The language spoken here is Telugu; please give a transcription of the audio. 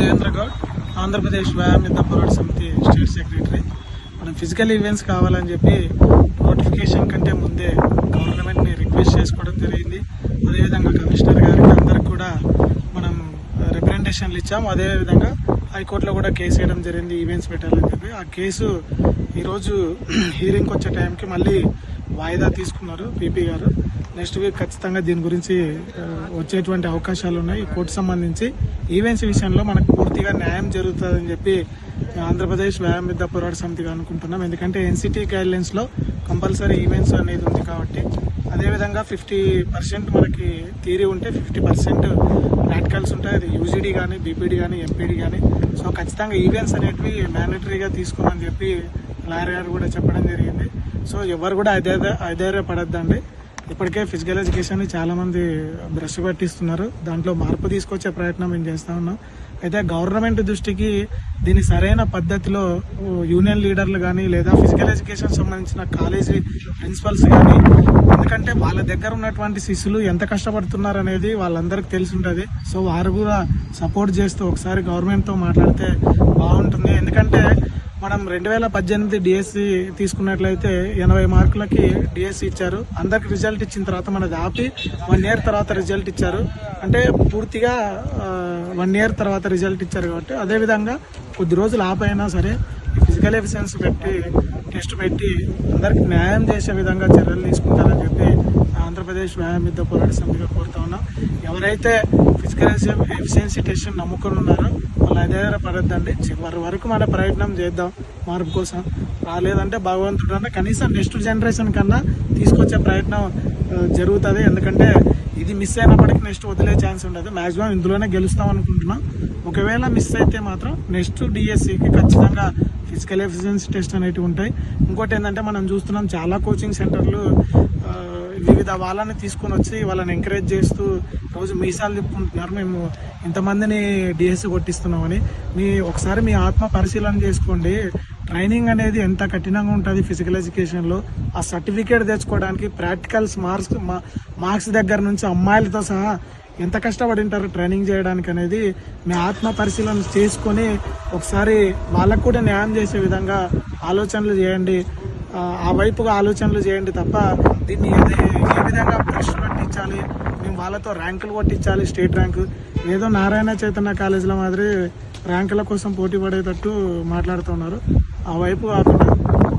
దేవేంద్ర గౌడ్ ఆంధ్రప్రదేశ్ వ్యాయామిత పోరాట సమితి స్టేట్ సెక్రటరీ. మనం ఫిజికల్ ఈవెంట్స్ కావాలని చెప్పి నోటిఫికేషన్ కంటే ముందే గవర్నమెంట్ని రిక్వెస్ట్ చేసుకోవడం జరిగింది. అదేవిధంగా కమిషనర్ గారికి అందరికి కూడా మనం రిప్రజెంటేషన్లు ఇచ్చాము అదేవిధంగా హైకోర్టులో కూడా కేసు వేయడం జరిగింది ఈవెంట్స్ పెట్టాలని చెప్పి. ఆ కేసు ఈరోజు హీరింగ్కి వచ్చే టైంకి మళ్ళీ వాయిదా తీసుకున్నారు పీపీ గారు. నెక్స్ట్ వీక్ ఖచ్చితంగా దీని గురించి వచ్చేటువంటి అవకాశాలు ఉన్నాయి. ఈ కోర్టు సంబంధించి ఈవెంట్స్ విషయంలో మనకు పూర్తిగా న్యాయం జరుగుతుందని చెప్పి ఆంధ్రప్రదేశ్ వ్యాయామిద్ద పోరాట సమితిగా అనుకుంటున్నాం. ఎందుకంటే ఎన్సిటీ గైడ్లైన్స్లో కంపల్సరీ ఈవెంట్స్ అనేది ఉంది కాబట్టి అదేవిధంగా ఫిఫ్టీ పర్సెంట్ మనకి థీరీ ఉంటే ఫిఫ్టీ పర్సెంట్ ప్రాక్టికల్స్ ఉంటాయి. అది యూజీడీ కానీ బీపీడీ కానీ ఎంపీడీ కానీ సో ఖచ్చితంగా ఈవెంట్స్ అనేటివి మ్యాండటరీగా తీసుకోమని చెప్పి లాయర్ గారు కూడా చెప్పడం జరిగింది. సో ఎవరు కూడా అదే అధైర్యపడద్దండి. ఇప్పటికే ఫిజికల్ ఎడ్యుకేషన్ చాలా మంది బ్రష్ పట్టిస్తున్నారు. దాంట్లో మార్పు తీసుకొచ్చే ప్రయత్నం మేము చేస్తా ఉన్నాం. అయితే గవర్నమెంట్ దృష్టికి దీని సరైన పద్ధతిలో యూనియన్ లీడర్లు కానీ లేదా ఫిజికల్ ఎడ్యుకేషన్ సంబంధించిన కాలేజీ ప్రిన్సిపల్స్ కానీ ఎందుకంటే వాళ్ళ దగ్గర ఉన్నటువంటి శిష్యులు ఎంత కష్టపడుతున్నారు అనేది వాళ్ళందరికీ తెలిసి ఉంటుంది సో వారు కూడా సపోర్ట్ చేస్తూ ఒకసారి గవర్నమెంట్తో మాట్లాడితే బాగుంటుంది. ఎందుకంటే మనం రెండు వేల పద్దెనిమిది డిఎస్సి తీసుకున్నట్లయితే ఎనభై మార్కులకి డిఎస్సి ఇచ్చారు. అందరికి రిజల్ట్ ఇచ్చిన తర్వాత మనది ఆపి వన్ ఇయర్ తర్వాత రిజల్ట్ ఇచ్చారు. అంటే పూర్తిగా వన్ ఇయర్ తర్వాత రిజల్ట్ ఇచ్చారు కాబట్టి అదేవిధంగా కొద్ది రోజులు ఆపైనా సరే ఫిజికల్ ఎఫిషియన్సీ పెట్టి టెస్ట్ పెట్టి అందరికి న్యాయం చేసే విధంగా చర్యలు తీసుకుంటారని చెప్పి ఆంధ్రప్రదేశ్ వ్యాయామిద్ద పోరాట సమితిగా కోరుతా ఉన్నాం. ఎవరైతే ఫిజికల్ ఎఫిషియన్సీ టెస్ట్ నమ్ముకొని ఉన్నారో వాళ్ళు అదే పడద్దండి. చివరి వరకు మన ప్రయత్నం చేద్దాం. మార్పు కోసం రాలేదంటే భగవంతుడు అన్న కనీసం నెక్స్ట్ జనరేషన్ కన్నా తీసుకొచ్చే ప్రయత్నం జరుగుతుంది. ఎందుకంటే ఇది మిస్ అయినప్పటికీ నెక్స్ట్ వదిలే ఛాన్స్ ఉండదు. మాక్సిమం ఇందులోనే గెలుస్తాం అనుకుంటున్నాం. ఒకవేళ మిస్ అయితే మాత్రం నెక్స్ట్ డిఎస్సికి ఖచ్చితంగా ఫిజికల్ ఎఫిషియన్సీ టెస్ట్ అనేటివి ఉంటాయి. ఇంకోటి ఏంటంటే మనం చూస్తున్నాం చాలా కోచింగ్ సెంటర్లు వివిధ వాళ్ళని తీసుకొని వచ్చి వాళ్ళని ఎంకరేజ్ చేస్తూ రోజు మీసాలు తిప్పుకుంటున్నారు. మేము ఇంతమందిని డిఎస్సి కొట్టిస్తున్నామని. మీ ఒకసారి మీ ఆత్మ పరిశీలన చేసుకోండి. ట్రైనింగ్ అనేది ఎంత కఠినంగా ఉంటుంది ఫిజికల్ ఎడ్యుకేషన్లో ఆ సర్టిఫికేట్ తెచ్చుకోవడానికి ప్రాక్టికల్స్ మార్క్స్ మార్క్స్ దగ్గర నుంచి అమ్మాయిలతో సహా ఎంత కష్టపడి ఉంటారు ట్రైనింగ్ చేయడానికి అనేది మీ ఆత్మ పరిశీలన చేసుకొని ఒకసారి వాళ్ళకు కూడా న్యాయం చేసే విధంగా ఆలోచనలు చేయండి. ఆ, వైపుగా ఆలోచనలు చేయండి తప్ప దీన్ని ఏ విధంగా బ్రష్ పట్టించాలి? మేము వాళ్ళతో ర్యాంకులు కొట్టించాలి స్టేట్ ర్యాంకు ఏదో నారాయణ చైతన్య కాలేజీల మాదిరి ర్యాంకుల కోసం పోటీ పడేటట్టు మాట్లాడుతున్నారు. அவன் எப்போ